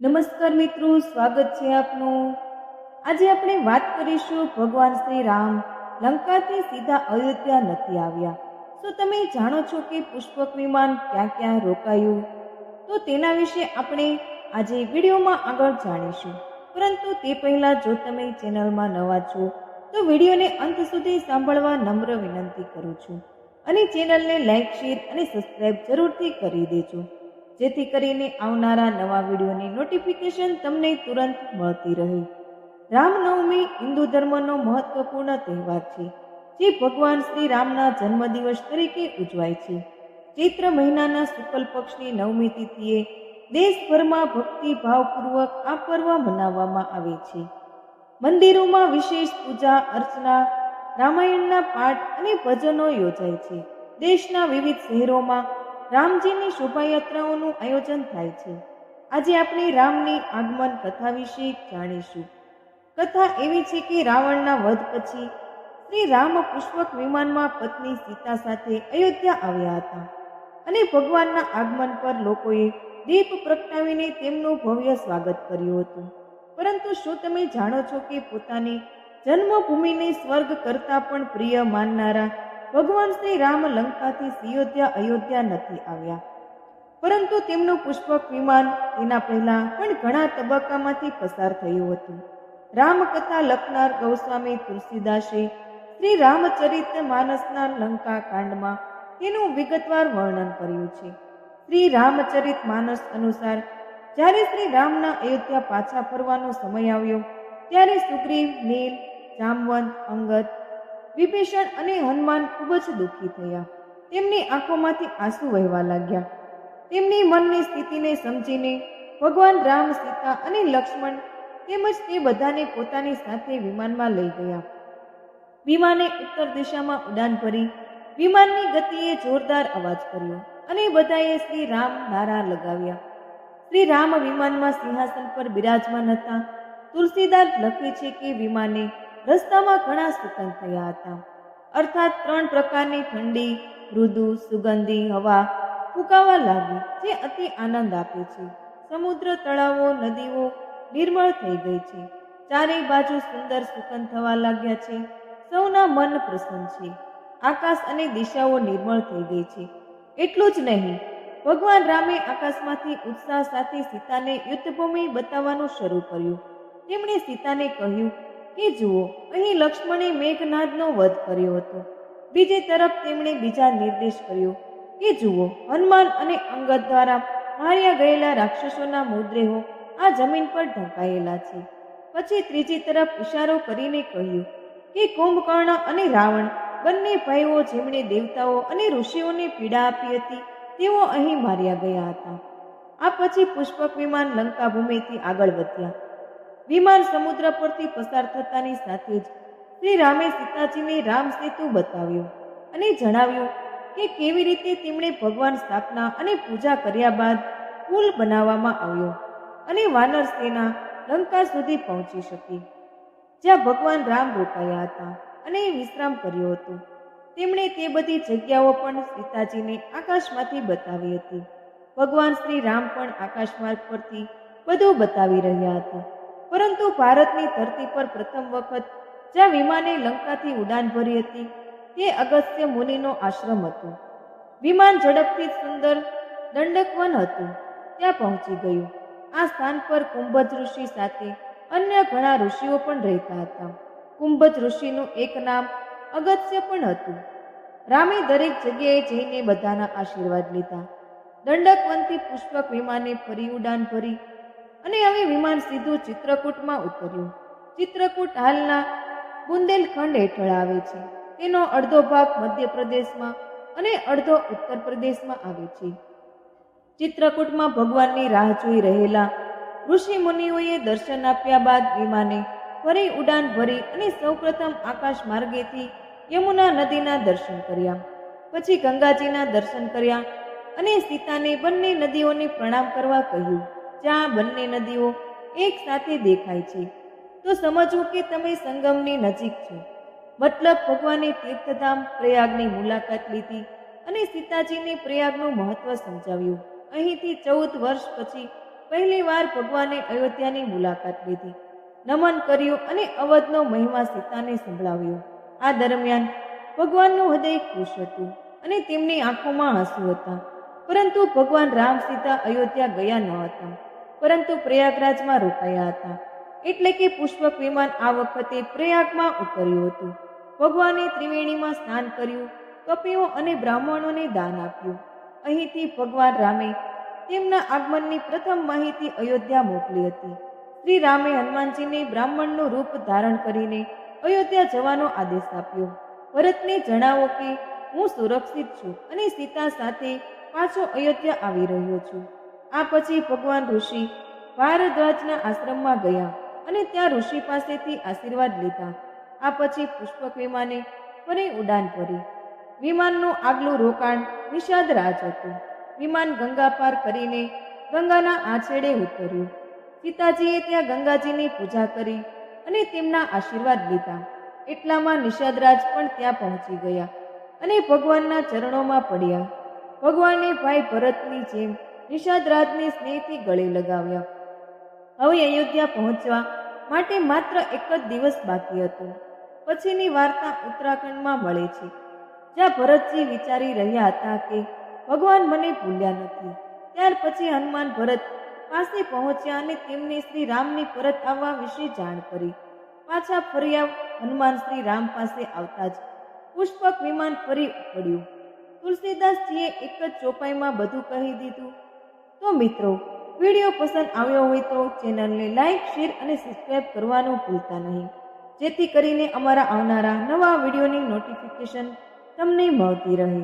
નમસ્કાર મિત્રો, સ્વાગત છે આપનું. આજે આપણે વાત કરીશું ભગવાન શ્રી રામ લંકાથી સીધા અયોધ્યા નથી આવ્યા. શું તમે જાણો છો કે પુષ્પક વિમાન ક્યાં ક્યાં રોકાયું? તો તેના વિશે આપણે આજે વિડીયોમાં આગળ જાણીશું. પરંતુ તે પહેલાં જો તમે ચેનલમાં નવા છો, તો વિડીયોને અંત સુધી સાંભળવા નમ્ર વિનંતી કરું છું. અને ચેનલને લાઇક શેર અને સબસ્ક્રાઈબ જરૂરથી કરી દેજો. જેથી કરીને આવનારા નવા વિડીયોની નોટિફિકેશન તમને તુરંત મળતી રહે. રામનવમી હિન્દુ ધર્મનો મહત્વપૂર્ણ તહેવાર છે, જે ભગવાન શ્રી રામના જન્મદિવસ તરીકે ઉજવાય છે. ચૈત્ર મહિનાના શુક્લ પક્ષની નવમી તિથિએ દેશભરમાં ભક્તિ ભાવપૂર્વક આ પર્વ મનાવવામાં આવે છે. મંદિરોમાં વિશેષ પૂજા, અર્ચના, રામાયણના પાઠ અને ભજનો યોજાય છે. દેશના વિવિધ શહેરોમાં રામજીની શોભાયાત્રાઓનું આયોજન થાય છે. આજે આપણે રામની આગમન કથા વિશે જાણીશું. કથા એવી છે કે રાવણના વધ પછી શ્રી રામ પુષ્પક વિમાનમાં પત્ની સીતા સાથે અયોધ્યા આવ્યા હતા અને ભગવાનના આગમન પર લોકોએ દીપ પ્રગટાવીને તેમનું ભવ્ય સ્વાગત કર્યું હતું. પરંતુ શું તમે જાણો છો કે પોતાની જન્મભૂમિને સ્વર્ગ કરતાં પણ પ્રિય માનનારા ભગવાન શ્રી રામ લંકાથી સિયોધ્યા, અયોધ્યા નથી આવ્યા. પરંતુ તેમનું પુષ્પક વિમાન તેના પહેલા પણ ઘણા તબક્કામાંથી પસાર થયું હતું. રામકથા લખનાર ગૌસ્વામી તુલસીદાસે શ્રી રામચરિત માનસના લંકા કાંડમાં તેનું વિગતવાર વર્ણન કર્યું છે. શ્રી રામચરિત માનસ અનુસાર, જ્યારે શ્રી રામના અયોધ્યા પાછા ફરવાનો સમય આવ્યો, ત્યારે સુગ્રીવ, નીલ, જામવંત, અંગદ વિભીષણ અને હનુમાન ખૂબ જ દુઃખી થયા. તેમની આંખોમાંથી આંસુ વહેવા લાગ્યા. તેમની મનની સ્થિતિને સમજીને ભગવાન રામ, સીતા અને લક્ષ્મણ તેમજ તે બધાને પોતાની સાથે વિમાનમાં લઈ ગયા. વિમાને ઉત્તર દિશામાં ઉડાન ભરી વિમાનની ગતિએ જોરદાર અવાજ કર્યો અને બધાએ શ્રી રામ નારા લગાવ્યા. શ્રી રામ વિમાનમાં સિંહાસન પર બિરાજમાન હતા. તુલસીદાસ લખે છે કે વિમાને રસ્તામાં ઘણા સુકન થયા હતા. અર્થાત ત્રણ પ્રકારની ઠંડી, મૃદુ, સુગંધી, હવા ફૂંકાવા લાગી, જે અતિ આનંદ આપે છે. સમુદ્ર તળાવો, નદીઓ નિર્મળ થઈ ગઈ છે. ચારેય બાજુ સુંદર સુકન થવા લાગ્યા છે. સૌના મન પ્રસન્ન છે. આકાશ અને દિશાઓ નિર્મળ થઈ ગઈ છે. એટલું જ નહીં, ભગવાન રામે આકાશમાંથી ઉત્સાહ સાથે સીતાને યુદ્ધભૂમિ બતાવવાનું શરૂ કર્યું. તેમણે સીતાને કહ્યું કે જુઓ, અહીં લક્ષ્મણે મેઘનાદનો વધ કર્યો હતો. બીજી તરફ તેમણે બીજા નિર્દેશ કર્યો. એ જુઓ, હનુમાન અને અંગદ દ્વારા માર્યા ગયેલા રાક્ષસોના મુદ્રેહો આ જમીન પર ઢંકાયેલા છે. પછી ત્રીજી તરફ ઇશારો કરીને કહ્યું કે કુંભકર્ણ અને રાવણ બંને ભાઈઓ જેમણે દેવતાઓ અને ઋષિઓને પીડા આપી હતી, તેઓ અહીં માર્યા ગયા હતા. આ પછી પુષ્પક વિમાન લંકા ભૂમિથી આગળ વધ્યા. વિમાન સમુદ્ર પરથી પસાર થતાની સાથે જ શ્રી રામે સીતાજીને રામ સેતુ બતાવ્યો અને જણાવ્યું કે કેવી રીતે તેમણે ભગવાન સ્થાપના અને પૂજા કર્યા બાદ પુલ બનાવવામાં આવ્યો અને વાનર સેના લંકા સુધી પહોંચી શકી. જ્યાં ભગવાન રામ રોકાયા હતા અને વિશ્રામ કર્યો હતો. તેમણે તે બધી જગ્યાઓ પણ સીતાજીને આકાશમાંથી બતાવી હતી. ભગવાન શ્રી રામ પણ આકાશમાર્ગ પરથી બધું બતાવી રહ્યા હતા. પરંતુ ભારતની ધરતી પર પ્રથમ વખત જ્યાં વિમાને લંકાથી ઉડાન ભરી હતી, તે અગસ્ત્ય મુનિનો આશ્રમ હતો. વિમાન ઝડપથી સુંદર દંડકવન હતું, ત્યાં પહોંચી ગયું. આ સ્થાન પર કુંભજ ઋષિ સાથે અન્ય ઘણા ઋષિઓ પણ રહેતા હતા. કુંભજ ઋષિનું એક નામ અગત્ય પણ હતું. રામે દરેક જગ્યાએ જઈને બધાના આશીર્વાદ લીધા. દંડકવનથી પુષ્પક વિમાને ફરી ઉડાન ભરી અને હવે વિમાન સીધું ચિત્રકૂટમાં ઉતર્યું. ચિત્રકૂટ હાલના બુંદેલખંડ હેઠળ આવે છે. તેનો અડધો ભાગ મધ્યપ્રદેશમાં અને અડધો ઉત્તર પ્રદેશમાં આવે છે. ચિત્રકૂટમાં ભગવાનની રાહ જોઈ રહેલા ઋષિ મુનિઓએ દર્શન આપ્યા બાદ વિમાને ફરી ઉડાન ભરી અને સૌપ્રથમ આકાશ માર્ગેથી યમુના નદીના દર્શન કર્યા. પછી ગંગાજીના દર્શન કર્યા અને સીતાને બંને નદીઓને પ્રણામ કરવા કહ્યું. જ્યાં બંને નદીઓ એક સાથે દેખાય છે. તો સમજવું કે તમે સંગમની નજીક છો. મતલબ ભગવાને તીર્થધામ પ્રયાગની મુલાકાત લીધી અને સીતાજીને પ્રયાગનું મહત્વ સમજાવ્યું. અહીંથી ચૌદ વર્ષ પછી પહેલીવાર ભગવાને અયોધ્યાની મુલાકાત લીધી. નમન કર્યું અને અવધનો મહિમા સીતાને સંભળાવ્યો. આ દરમિયાન ભગવાનનું હૃદય ખુશ હતું અને તેમની આંખોમાં આંસુ હતા. પરંતુ ભગવાન રામ સીતા અયોધ્યા ગયા ન હતા. પરંતુ પ્રયાગરાજમાં રોકાયા હતા. એટલે કે પુષ્પક વિમાન આ વખતે પ્રયાગમાં ઉતર્યું હતું. ભગવાને ત્રિવેણીમાં સ્નાન કર્યું કપીઓ અને બ્રાહ્મણોને દાન આપ્યું. અહીંથી ભગવાન રામે તેમના આગમનની પ્રથમ માહિતી અયોધ્યા મોકલી હતી. શ્રી રામે હનુમાનજીને બ્રાહ્મણનું રૂપ ધારણ કરીને અયોધ્યા જવાનો આદેશ આપ્યો. ભરતને જણાવો કે હું સુરક્ષિત છું અને સીતા સાથે પાછો અયોધ્યા આવી રહ્યો છું. આ પછી ભગવાન ઋષિ ભારદ્વાજના આશ્રમમાં ગયા અને ત્યાં ઋષિ પાસેથી આશીર્વાદ લીધા. આ પછી પુષ્પક વિમાને ફરી ઉડાન ભરી. વિમાનનું આગલું રોકાણ નિષાદ રાજ હતું. વિમાન ગંગા પાર કરીને ગંગાના આછેડે ઉતર્યું. સીતાજીએ ત્યાં ગંગાજીની પૂજા કરી અને તેમના આશીર્વાદ લીધા. એટલામાં નિષાદરાજ પણ ત્યાં પહોંચી ગયા અને ભગવાનના ચરણોમાં પડ્યા. ભગવાને ભાઈ ભરતની જેમ નિષાદરાજને સ્નેહથી ગળે લગાવ્યા. હવે અયોધ્યા પહોંચવા માટે માત્ર એક જ દિવસ બાકી હતો. પછીની વાર્તા ઉત્તરાખંડમાં મળે છે. જ્યાં ભરતજી વિચારી રહ્યા હતા કે ભગવાન મને ભૂલ્યા નથી. ત્યાર પછી હનુમાન ભરત પાસે પહોંચ્યા અને તેમને શ્રી રામની પરત આવવા વિશે જાણ કરી. પાછા ફર્યા હનુમાન શ્રી રામ પાસે આવતા જ પુષ્પક વિમાન ફરી ઉપડ્યું. તુલસીદાસજીએ એક જ ચોપાઈમાં બધું કહી દીધું. તો મિત્રો, વીડિયો પસંદ આવ્યો હોય તો ચેનલને લાઇક શેર અને સબસ્ક્રાઈબ કરવાનું ભૂલતા નહીં. જેથી કરીને અમારા આવનારા નવા વિડીયોની નોટિફિકેશન તમને મળતી રહે.